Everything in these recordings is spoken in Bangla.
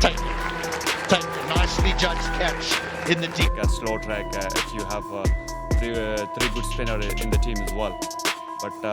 Take it. Take it. Nicely judged catch in the deep. A slow track uh, if you have uh, three, uh, three good spinners in the team as well. But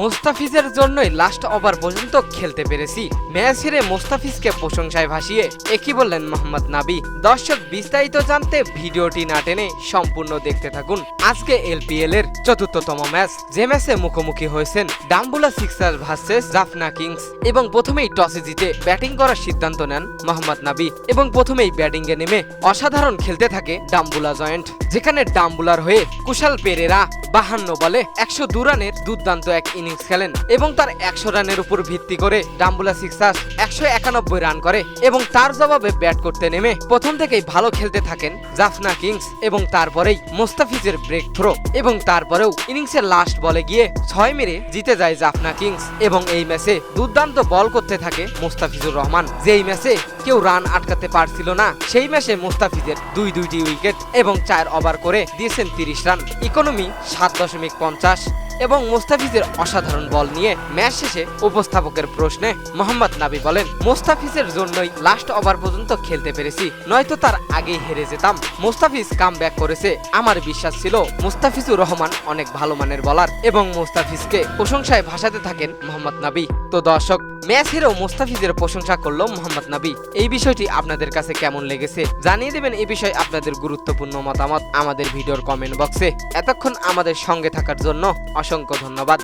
মোস্তাফিজের জন্যই লাস্ট ওভার পর্যন্ত খেলতে পেরেছি। ম্যাচ হেরে মোস্তাফিজকে প্রশংসায় ভাসিয়ে, একই বললেন মোহাম্মদ নাবি। দর্শক, বিস্তারিত জানতে ভিডিওটি না টেনে সম্পূর্ণ দেখতে থাকুন। আজকে এলপিএল এর চতুর্থতম ম্যাচ। যে ম্যাচে মুখোমুখি হয়েছেন Dambulla sixers versus Jaffna kings এবং প্রথমেই টসে জিতে ব্যাটিং করার সিদ্ধান্ত নেন মোহাম্মদ নাবি এবং প্রথমেই ব্যাটিং এ নেমে অসাধারণ খেলতে থাকে ডাম্বুলা জয়েন্ট, যেখানে ডাম্বুলার হয়ে কুশাল পেরেরা বাহান্ন বলে একশো দু রানের দুর্দান্ত এক ইনিংস খেলেন এবং তার একশো রানের উপর ভিত্তি করে ডাম্বুলা সিক্সার্স একশো একানব্বই রান করে এবং তার জবাবে ব্যাট করতে নেমে প্রথম থেকেই ভালো খেলতে থাকেন জাফনা কিংস এবং তারপরেই মোস্তাফিজের ব্রেক থ্রো এবং তারপরেও ইনিংসের লাস্ট বলে গিয়ে ছয় মেরে জিতে যায় জাফনা কিংস এবং এই ম্যাচে দুর্দান্ত বল করতে থাকে মোস্তাফিজুর রহমান। যেই ম্যাচে কেউ রান আটকাতে পারছিল না, সেই ম্যাচে মোস্তাফিজের দুই দুইটি উইকেট এবং চার ওভার করে দিয়েছেন তিরিশ রান। ইকোনমি সাত দশমিক পঞ্চাশ। এবং মোস্তাফিজের অসাধারণ বল নিয়ে ম্যাচ শেষে উপস্থাপকের প্রশ্নে মোহাম্মদ নাবি বলেন, মোস্তাফিজের জন্যই লাস্ট ওভার পর্যন্ত খেলতে পেরেছি, নয়তো তার আগেই হেরে যেতাম। মোস্তাফিজ কাম করেছে, আমার বিশ্বাস ছিল মুস্তাফিজুর রহমান অনেক ভালো মানের বলার এবং মোস্তাফিজকে প্রশংসায় ভাসাতে থাকেন মোহাম্মদ নাবি। তো দর্শক ম্যাচ হেরেও মোস্তাফিজের প্রশংসা করল মোহাম্মদ নাবি। এই বিষয়টি আপনাদের কাছে কেমন লেগেছে জানিয়ে দেবেন এই বিষয়ে আপনাদের গুরুত্বপূর্ণ মতামত আমাদের ভিডিওর কমেন্ট বক্সে। এতক্ষণ আমাদের সঙ্গে থাকার জন্য অসংখ্য ধন্যবাদ।